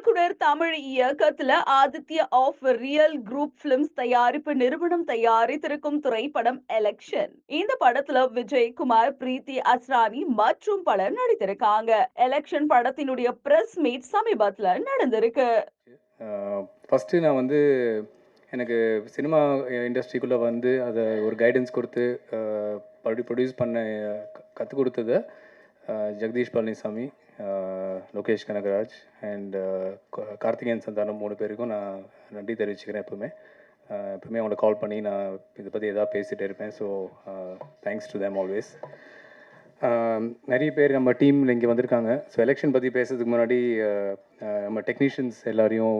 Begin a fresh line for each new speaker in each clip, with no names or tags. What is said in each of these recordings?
இயக்குனர் தமிழ் இயக்கத்துல Aditya of real group films தயாரிப்பு நிறுவனம் தயாரித்திருக்கும் திரைப்படம் எலெக்ஷன் இந்த படத்துல விஜயகுமார் பிரீத்தி அஸ்ரானி மற்றும் பலர் நடித்திருக்காங்க. எலெக்ஷன் படத்தினுடைய பிரஸ் மீட் சமீபத்துல நடந்திருக்கு.
ஃபஸ்ட்டு நான் வந்து எனக்கு சினிமா இண்டஸ்ட்ரிக்குள்ளே வந்து அதை ஒரு கைடன்ஸ் கொடுத்து ப்ரொடியூஸ் பண்ண கற்றுக் கொடுத்தது ஜெகதீஷ் பழனிசாமி. லோகேஷ் கனகராஜ் அண்ட் uh, கார்த்திகேயன் சந்தானம் மூணு பேருக்கும் நான் நன்றி தெரிவிச்சுக்கிறேன் எப்பவுமே. எப்போவுமே எப்பவுமே அவங்கள கால் பண்ணி நான் இதை பற்றி எதாவது பேசிகிட்டே இருப்பேன். So thanks to them always நிறைய பேர் நம்ம டீமில் இங்கே வந்திருக்காங்க. ஸோ எலெக்ஷன் பற்றி பேசுறதுக்கு முன்னாடி நம்ம டெக்னீஷியன்ஸ் எல்லாரையும்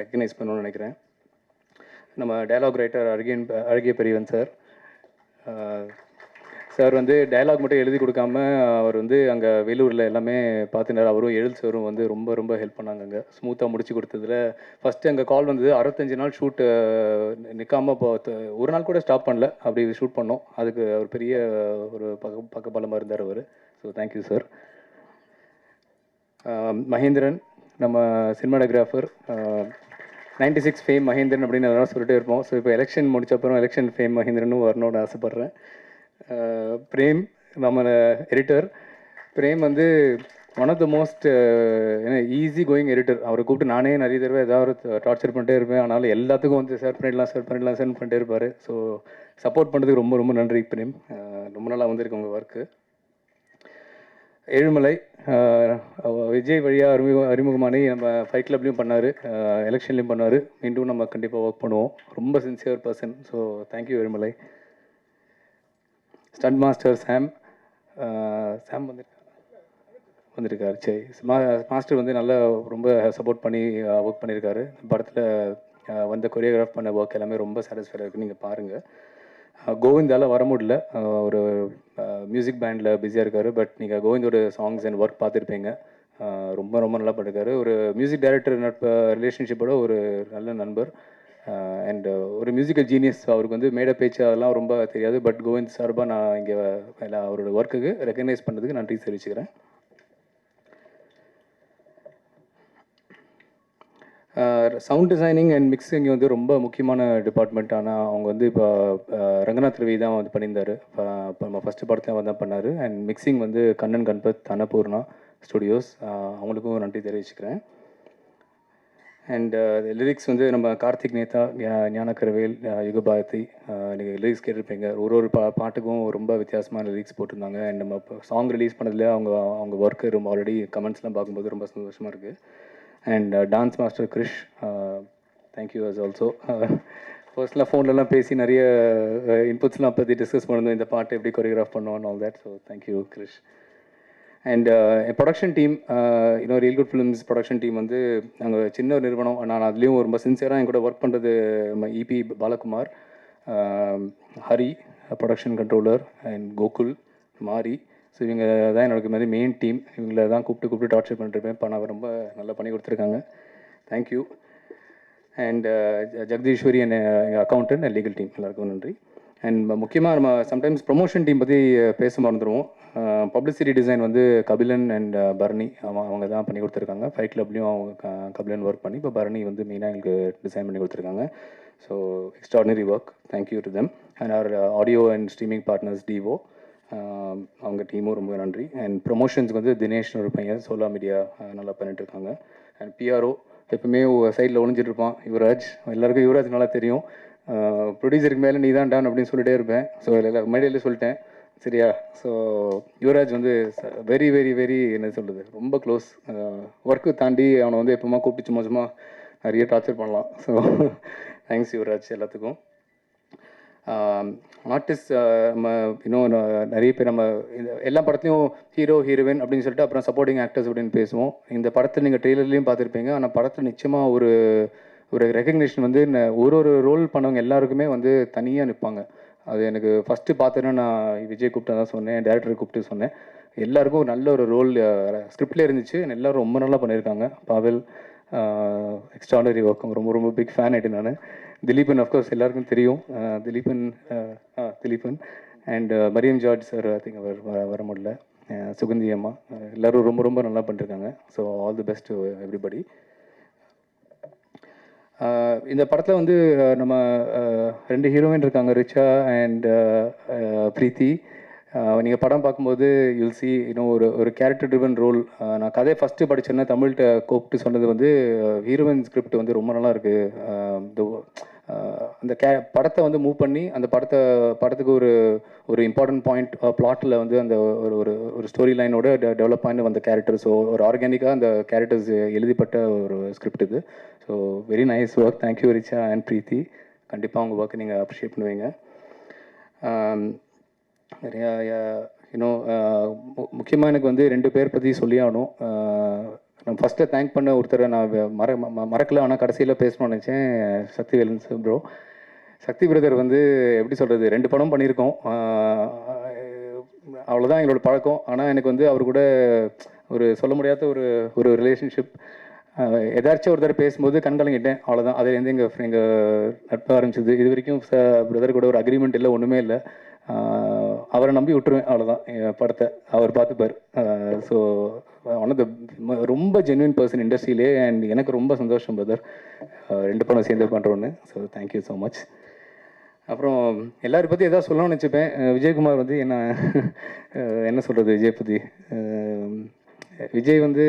ரெக்கக்னைஸ் பண்ணணும்னு நினைக்கிறேன். நம்ம டயலாக் ரைட்டர் அழகியன் அழகிய பெரியவன் சார். சார் வந்து டயலாக் மட்டும் எழுதி கொடுக்காம அவர் வந்து அங்கே வெளியூரில் எல்லாமே பார்த்துனார் அவரும் எழுத்து சாரும் வந்து ரொம்ப ரொம்ப ஹெல்ப் பண்ணாங்க அங்கே ஸ்மூத்தாக முடிச்சு கொடுத்ததுல ஃபஸ்ட்டு அங்கே கால் வந்தது. அறுபத்தஞ்சு நாள் ஷூட்டு நிற்காம இப்போ ஒரு நாள் கூட ஸ்டாப் பண்ணல. அப்படி ஷூட் பண்ணோம். அதுக்கு அவர் பெரிய ஒரு பக்க பக்கபலமாக இருந்தார் அவர். So thank you sir Mahendran நம்ம cinematographer ninety six fame Mahendran அப்படின்னு எல்லாரும் சொல்லிட்டே இருப்போம். ஸோ இப்போ எலெக்ஷன் முடிச்ச அப்புறம் எலெக்ஷன் ஃபேம் மகேந்திரனும் வரணும்னு ஆசைப்பட்றேன். பிரேம் நம்ம எடிட்டர் பிரேம் வந்து ஒன் ஆஃப் த மோஸ்ட் ஏன்னா ஈஸி கோயிங் எடிட்டர் அவரை கூப்பிட்டு நானே நிறைய தடவை ஏதாவது டார்ச்சர் பண்ணிட்டே இருப்பேன். ஆனாலும் எல்லாத்துக்கும் வந்து சார் பண்ணிடலாம் சார் பண்ணிடலாம் சார் பண்ணிட்டே இருப்பார். ஸோ சப்போர்ட் பண்ணுறதுக்கு ரொம்ப ரொம்ப நன்றி பிரேம். ரொம்ப நாளாக வந்திருக்கு உங்கள் ஒர்க்கு ஏழுமலை விஜய் வழியாக அறிமுக அறிமுகமானி நம்ம ஃபைட் கிளப்லேயும் பண்ணார். எலெக்ஷன்லேயும் பண்ணார். மீண்டும் நம்ம கண்டிப்பாக ஒர்க் பண்ணுவோம். ரொம்ப sincere person so thank you Ezhumalai. Stunt master Sam Sam வந்திருக்காரு. வந்திருக்காரு. சரி. மா மாஸ்டர் வந்து நல்லா ரொம்ப சப்போர்ட் பண்ணி ஒர்க் பண்ணியிருக்காரு படத்தில் வந்த கொரியோகிராஃப் பண்ண ஒர்க் எல்லாமே ரொம்ப சாட்டிஸ்ஃபைடாக இருக்குது நீங்கள் பாருங்கள் கோவிந்தால் வர முடியல. ஒரு மியூசிக் பேண்டில் பிஸியாக இருக்காரு. பட் நீங்கள் கோவிந்தோட சாங்ஸ் அண்ட் ஒர்க் பார்த்துருப்பீங்க. ரொம்ப ரொம்ப நல்லா பண்ணிருக்காரு. ஒரு மியூசிக் டைரக்டர் நட்ப ரிலேஷன்ஷிப்போட ஒரு நல்ல நண்பர். Uh, அண்ட் uh, ஒரு மியூசிக்கல் ஜீனியஸ் அவருக்கு வந்து மேடை பேச்சு அதெல்லாம் ரொம்ப தெரியாது. பட் கோவிந்த் சார்பாக நான் இங்கே அவரோட ஒர்க்குக்கு ரெக்கக்னைஸ் பண்ணதுக்கு நன்றி தெரிவிச்சுக்கிறேன். சவுண்ட் டிசைனிங் அண்ட் மிக்சிங் வந்து ரொம்ப முக்கியமான டிபார்ட்மெண்ட் ஆனால் அவங்க வந்து இப்போ uh, ரங்கநாத் ரவி தான் வந்து பண்ணியிருந்தார். இப்போ நம்ம ஃபஸ்ட்டு படத்தில் வந்து தான் பண்ணார். அண்ட் மிக்சிங் வந்து கண்ணன் கண்பத் அன்னபூர்ணா ஸ்டுடியோஸ் அவங்களுக்கும் நன்றி தெரிவிச்சுக்கிறேன். அண்ட் லிரிக்ஸ் uh, வந்து நம்ம கார்த்திக் நேதா ஞானக்கரவேல் யுகபாரதி நீங்கள் லிரிக்ஸ் கேட்டிருப்பீங்க. ஒரு ஒரு பா பாட்டுக்கும் ரொம்ப வித்தியாசமான லிரிக்ஸ் போட்டிருந்தாங்க. அண்ட் நம்ம சாங் ரிலீஸ் பண்ணதுல அவங்க அவங்க ஒர்க்கு ரொம்ப ஆல்ரெடி கமெண்ட்ஸ்லாம் பார்க்கும்போது ரொம்ப சந்தோஷமாக இருக்குது and dance master Krish thank you as also ஃபர்ஸ்ட்லாம் ஃபோன்லலாம் பேசி நிறைய இன்புட்ஸ்லாம் பற்றி டிஸ்கஸ் பண்ணிருந்தோம் இந்த பாட்டு எப்படி கொரியோகிராஃப் பண்ணோம் all that so thank you Krish and production team இன்னும் real good films production team வந்து நாங்கள் சின்ன ஒரு நிறுவனம். நான் அதுலேயும் ரொம்ப சின்சியராக என் கூட ஒர்க் பண்ணுறது நம்ம EP Balakumar um, Hari production controller and Gokul Mari. So இவங்க தான் என்னோட மாதிரி மெயின் டீம் இவங்கள தான் கூப்பிட்டு கூப்பிட்டு டார்ச்சர் பண்ணிருப்பேன் இப்போ நான் ரொம்ப நல்லா பண்ணி கொடுத்துருக்காங்க. Thank you and Jagadeeswari and எங்கள் அக்கௌண்டன்ட் அண்ட் லீகல் டீம் எல்லாருக்கும் நன்றி. அண்ட் முக்கியமாக நம்ம சம்டைம்ஸ் ப்ரொமோஷன் டீம் பற்றி பேச மறந்துடுவோம் பப்ளிசிட்டி டிசைன் வந்து கபிலன் அண்ட் பரணி அவங்க அவங்க தான் பண்ணி கொடுத்துருக்காங்க. ஃபைட் கிளப்லேயும் அவங்க கபிலன் ஒர்க் பண்ணி இப்போ பரணி வந்து மெயினாக எங்களுக்கு டிசைன் பண்ணி கொடுத்துருக்காங்க. So extraordinary work thank you to them and our audio and streaming partners Divo அவங்க டீமும் ரொம்ப நன்றி. அண்ட் ப்ரொமோஷன்ஸ்க்கு வந்து தினேஷ்னு ஒரு பையன் சோலா மீடியா நல்லா பண்ணிட்டு இருக்காங்க அண்ட் பிஆர்ஓ எப்பவுமே சைடில் ஒளிஞ்சிட்டு இருப்பான் யுவராஜ். எல்லாருக்கும் யுவராஜ் நல்லா தெரியும். ப்ரொடியூசருக்கு மேலே நீ தான் டான் அப்படின்னு சொல்லிட்டே இருப்பேன். ஸோ இல்லை மேடையிலே சொல்லிட்டேன். சரியா? ஸோ யுவராஜ் வந்து வெரி வெரி வெரி என்ன சொல்கிறது ரொம்ப க்ளோஸ் ஒர்க்கு தாண்டி அவனை வந்து எப்போமா கூப்பிட்டு சும்மா சும்மா நிறைய டார்ச்சர் பண்ணலாம். ஸோ தேங்க்ஸ் யுவராஜ் எல்லாத்துக்கும். ஆர்டிஸ்ட் நம்ம இன்னும் நிறைய பேர் நம்ம இந்த எல்லா படத்துலையும் ஹீரோ ஹீரோயின் அப்படின்னு சொல்லிட்டு அப்புறம் சப்போர்ட்டிங் ஆக்டர்ஸ் அப்படின்னு பேசுவோம். இந்த படத்தில் நீங்கள் ட்ரெய்லர்லேயும் பார்த்துருப்பீங்க. ஆனால் படத்தில் நிச்சயமாக ஒரு ஒரு ரெக்கக்னேஷன் வந்து ஒரு ஒரு ரோல் பண்ணவங்க எல்லாருக்குமே வந்து தனியாக நிற்பாங்க அது எனக்கு ஃபஸ்ட்டு பார்த்தேன்னா நான் விஜய் கூப்பிட்டு தான் சொன்னேன் டேரக்டரை கூப்பிட்டு சொன்னேன். எல்லாருக்கும் ஒரு நல்ல ஒரு ரோல் ஸ்கிரிப்டில் இருந்துச்சு. எல்லாரும் ரொம்ப நல்லா பண்ணியிருக்காங்க. பாவல் எக்ஸ்ட்ராடனரி ஒர்க் ரொம்ப ரொம்ப பிக் ஃபேன் ஆகிட்டு நான். திலீபன் அஃப்கோர்ஸ் எல்லாருக்கும் தெரியும். Dileepan Dileepan. And Mariam George sir I think அவர் வர- வர முடியல. சுகந்தி அம்மா. எல்லோரும் ரொம்ப ரொம்ப நல்லா பண்ணிருக்காங்க so all the best everybody இந்த படத்தில் வந்து நம்ம ரெண்டு ஹீரோயின் இருக்காங்க ரிச்சா அண்ட் ப்ரீத்தி. நீங்கள் படம் பார்க்கும்போது யுல் சி இன்னும் ஒரு ஒரு கேரக்டர் ட்ரிவன் ரோல் நான் கதையை ஃபஸ்ட்டு படித்தேன்னா தமிழ்கிட்ட கூப்பிட்டு சொன்னது வந்து ஹீரோயின் ஸ்கிரிப்ட் வந்து ரொம்ப நல்லா இருக்குது அந்த கே படத்தை வந்து மூவ் பண்ணி அந்த படத்தை படத்துக்கு ஒரு ஒரு இம்பார்ட்டன்ட் பாயிண்ட் பிளாட்டில் வந்து அந்த ஒரு ஒரு ஒரு ஸ்டோரி லைனோட டெவலப் ஆகி வந்த கேரக்டர் ஸோ ஒரு ஆர்கானிக்காக அந்த கேரக்டர்ஸ் எழுதிப்பட்ட ஒரு ஸ்கிரிப்ட் இது. So very nice work thank you Richa and Preethi கண்டிப்பாக உங்கள் ஒர்க்கை நீங்கள் அப்ரிஷியேட் பண்ணுவீங்க. Um, நிறையா இன்னும் முக்கியமாக எனக்கு வந்து ரெண்டு பேர் பற்றி சொல்லி ஆகணும். நான் ஃபஸ்ட்டு தேங்க் பண்ண ஒருத்தரை நான் மற ம- மறக்கல ஆனால் கடைசியில் பேசணும்னு நினச்சேன் சக்திவேலன் ப்ரோ சக்தி பிரதர் வந்து எப்படி சொல்கிறது ரெண்டு படம் பண்ணியிருக்கோம். அவ்வளோதான் எங்களோட பழக்கம். ஆனால் எனக்கு வந்து அவர் கூட ஒரு சொல்ல முடியாத ஒரு ஒரு ரிலேஷன்ஷிப் எதாச்சும் ஒரு தடவை பேசும்போது கண்கலங்கிட்டேன் அவ்வளோதான் அதுலேருந்து எங்கள் எங்கள் நட்பாக ஆரம்பிச்சது. இது வரைக்கும் பிரதர் கூட ஒரு அக்ரிமெண்ட் இல்லை ஒன்றுமே இல்லை. அவரை நம்பி விட்டுருவேன் அவ்வளோதான் என் படத்தை அவர் பார்த்துப்பார். ஸோ ஒன் ஆஃப் த ரொம்ப ஜென்வின் பர்சன் இண்டஸ்ட்ரியிலே அண்ட் எனக்கு ரொம்ப சந்தோஷம் பிரதர் ரெண்டு படம் சேர்ந்து பண்ணுறோன்னு ஸோ தேங்க்யூ ஸோ மச் அப்புறம் எல்லாரும் பற்றி எதாவது சொல்லணும்னு நினச்சிப்பேன். விஜயகுமார் வந்து என்ன என்ன சொல்கிறது விஜய் பற்றி விஜய் வந்து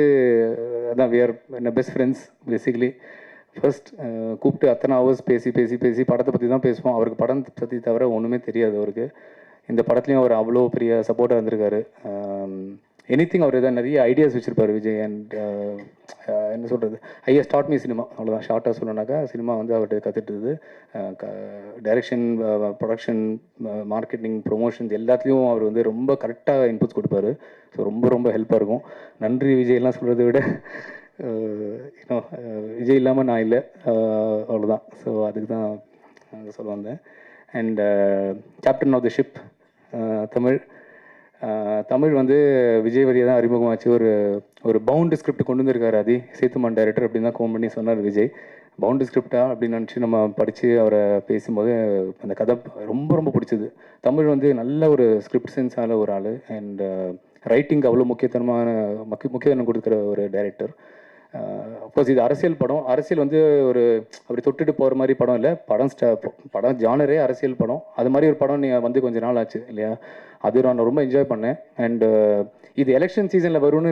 அதான் வி ஆர் என்ன பெஸ்ட் ஃப்ரெண்ட்ஸ் பேசிக்கலி ஃபர்ஸ்ட் கூப்பிட்டு அத்தனை ஹவர்ஸ் பேசி பேசி பேசி படத்தை பற்றி தான் பேசுவோம். அவருக்கு படம் பற்றி தவிர ஒன்றுமே தெரியாது அவருக்கு. இந்த படத்துலையும் அவர் அவ்வளோ பெரிய சப்போர்ட்டாக இருந்திருக்காரு. எனி திங் அவர் ஏதாவது நிறைய ஐடியாஸ் வச்சுருப்பார் விஜய் அண்ட் uh, uh, என்ன சொல்கிறது ஐயா ஸ்டார்ட் மீ சினிமா அவ்வளோதான் ஷார்ட்டாக சொல்லணுனாக்கா சினிமா வந்து அவர்கிட்ட கற்றுட்டுது டைரக்ஷன் ப்ரொடக்ஷன் மார்க்கெட்டிங் ப்ரொமோஷன்ஸ் எல்லாத்துலேயும் அவர் வந்து ரொம்ப கரெக்டாக இன்புட்ஸ் கொடுப்பாரு. ஸோ ரொம்ப ரொம்ப ஹெல்ப்பாக இருக்கும். நன்றி விஜய்லாம் சொல்கிறத விட இன்னும் விஜய் இல்லாமல் நான் இல்லை. அவ்வளோதான் ஸோ அதுக்கு தான் சொல்ல வந்தேன். And captain of the ship Tamil. Tamil வந்து விஜய் வரியை தான் அறிமுகமாச்சு. ஒரு ஒரு பவுண்டு ஸ்கிரிப்ட் கொண்டு வந்திருக்காரு அதி சேத்துமான் டைரக்டர் அப்படின்னு தான் ஃபோன் பண்ணி சொன்னார் விஜய். பவுண்டு ஸ்கிரிப்டா அப்படின்னு நினச்சி நம்ம படித்து அவரை பேசும்போது அந்த கதை ரொம்ப ரொம்ப பிடிச்சது. தமிழ் வந்து நல்ல ஒரு ஸ்கிரிப்ட் சென்ஸான ஒரு ஆள். அண்ட் ரைட்டிங்க்கு அவ்வளோ முக்கியத்துவமான முக்கிய முக்கியத்துவம் கொடுக்குற ஒரு டைரக்டர் அஃப்கோர்ஸ் இது அரசியல் படம். அரசியல் வந்து ஒரு அப்படி தொட்டுட்டு போகிற மாதிரி படம் இல்லை. படம் ஸ்ட படம் ஜானரே அரசியல் படம். அது மாதிரி ஒரு படம் நீங்கள் வந்து கொஞ்ச நாள் ஆச்சு இல்லையா? அது நான் ரொம்ப என்ஜாய் பண்ணேன். அண்டு இது எலெக்ஷன் சீசனில் வரும்னு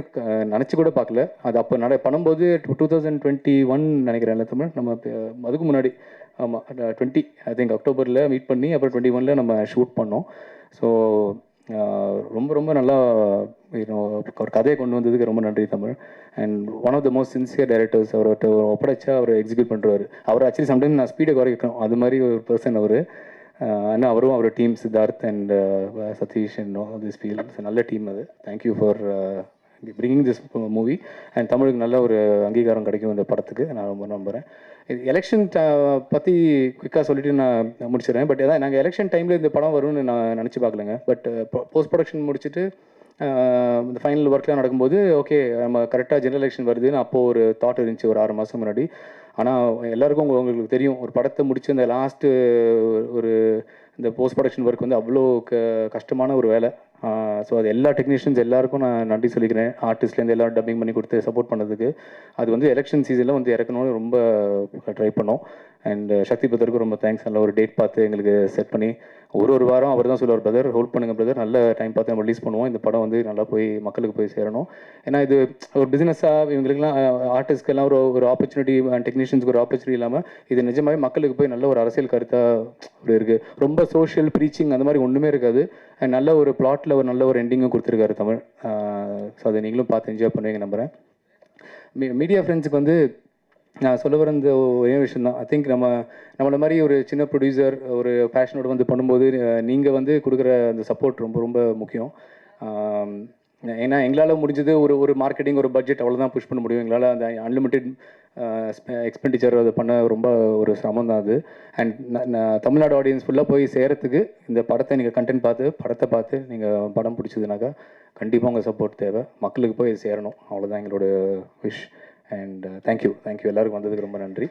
நினச்சி கூட பார்க்கல. அது அப்போ நட பண்ணும்போது டூ தௌசண்ட் டுவெண்ட்டி ஒன் நினைக்கிறேன் தமிழ்? நம்ம அதுக்கு முன்னாடி. ஆமாம் டுவெண்ட்டி ஐ திங்க் அக்டோபரில் மீட் பண்ணி அப்புறம் டுவெண்ட்டி ஒனில் நம்ம ஷூட் பண்ணோம். ஸோ ரொம்ப ரொம்ப நல்லா அவர் கதையை கொண்டு வந்ததுக்கு ரொம்ப நன்றி Tamil. And one of the most sincere directors அவர்கிட்ட ஒரு ஒப்படைச்சா அவர் எக்ஸிக்யூட் பண்ணுறாரு அவர் ஆக்சுவலி சம்டைம் நான் ஸ்பீடை குறைக்கணும் அது மாதிரி ஒரு பர்சன் அவர். ஆனால் அவரும் அவர் team Siddharth and Sathish and this feel நல்ல டீம் அது. Thank you for bringing this movie and தமிழுக்கு நல்ல ஒரு அங்கீகாரம் கிடைக்கும் இந்த படத்துக்கு. நான் ரொம்ப நம்புகிறேன் இது எலெக்ஷன் பற்றி குயிக்காக சொல்லிட்டு நான் முடிச்சிடுறேன். பட் அதான் நாங்கள் எலெக்ஷன் டைமில் இந்த படம் வரும்னு நான் நினச்சி பார்க்கலங்க. பட் போஸ்ட் ப்ரொடக்ஷன் முடிச்சுட்டு இந்த ஃபைனல் ஒர்க்லாம் நடக்கும்போது ஓகே நம்ம கரெக்டாக ஜெனரல் எலெக்ஷன் வருதுன்னு அப்போது ஒரு தாட் இருந்துச்சு ஒரு ஆறு மாதம் முன்னாடி. ஆனால் எல்லாருக்கும் உங்க- உங்களுக்கு தெரியும் ஒரு படத்தை முடிச்சு அந்த லாஸ்ட்டு ஒரு இந்த போஸ்ட் ப்ரொடக்ஷன் ஒர்க் வந்து அவ்வளோ க கஷ்டமான ஒரு வேலை. ஸோ அது எல்லா டெக்னீஷியன்ஸ் எல்லாருக்கும் நான் நன்றி சொல்லிக்கிறேன். ஆர்டிஸ்ட்லேருந்து எல்லாரும் டப்பிங் பண்ணி கொடுத்து சப்போர்ட் பண்ணதுக்கு. அது வந்து எலெக்ஷன் சீசனில் வந்து இறக்கணும்னு ரொம்ப ட்ரை பண்ணோம். அண்ட் சக்தி பத்தருக்கு ரொம்ப தேங்க்ஸ் நல்ல ஒரு டேட் பார்த்து எங்களுக்கு செட் பண்ணி ஒரு ஒரு வாரம் அவர் தான் சொல்லுவார் பிரதர் ஹோல்ட் பண்ணுங்கள் பிரதர் நல்ல டைம் பார்த்து நம்ம ரிலீஸ் பண்ணுவோம். இந்த படம் வந்து நல்லா போய் மக்களுக்கு போய் சேரணும். ஏன்னா இது ஒரு பிஸ்னஸாக இவங்களுக்குலாம் ஆர்டிஸ்ட்கெல்லாம் ஒரு ஒரு ஆப்பர்ச்சுனிட்டி டெக்னீஷியன்ஸ்க்கு ஒரு ஆப்பர்ச்சுனிட்டி இல்லாமல் இது நிஜமாவே மக்களுக்கு போய் நல்ல ஒரு அரசியல் கருத்தாக ஒரு இருக்குது ரொம்ப சோஷியல் ப்ரீச்சிங் அந்த மாதிரி ஒன்றுமே இருக்காது. அண்ட் நல்ல ஒரு பிளாட்டில் ஒரு நல்ல ஒரு எண்டிங்கும் கொடுத்துருக்காரு தமிழ். ஸோ அதை நீங்களும் பார்த்து என்ஜாய் பண்ணுவீங்க நம்புகிறேன் மீடியா ஃப்ரெண்ட்ஸுக்கு வந்து நான் சொல்ல வர இந்த ஒரே விஷயம் தான் ஐ திங்க் நம்ம நம்மளை மாதிரி ஒரு சின்ன ப்ரொடியூசர் ஒரு பேஷனோட வந்து பண்ணும்போது நீங்கள் வந்து கொடுக்குற அந்த சப்போர்ட் ரொம்ப ரொம்ப முக்கியம். ஏன்னா எங்களால் முடிஞ்சது ஒரு ஒரு மார்க்கெட்டிங் ஒரு பட்ஜெட் அவ்வளோதான் புஷ் பண்ண முடியும். எங்களால் அந்த அன்லிமிட்டெட் எக்ஸ்பெண்டிச்சர் அதை பண்ண ரொம்ப ஒரு சிரமம் தான் அது. அண்ட் தமிழ்நாடு ஆடியன்ஸ் ஃபுல்லாக போய் சேரத்துக்கு இந்த படத்தை நீங்கள் கண்டென்ட் பார்த்து படத்தை பார்த்து நீங்கள் படம் பிடிச்சதுனாக்கா கண்டிப்பாக உங்கள் சப்போர்ட் தேவை. மக்களுக்கு போய் சேரணும். அவ்வளோதான் எங்களோட விஷ் அண்ட் தேங்க்யூ தேங்க்யூ எல்லாருக்கும் வந்ததுக்கு ரொம்ப நன்றி.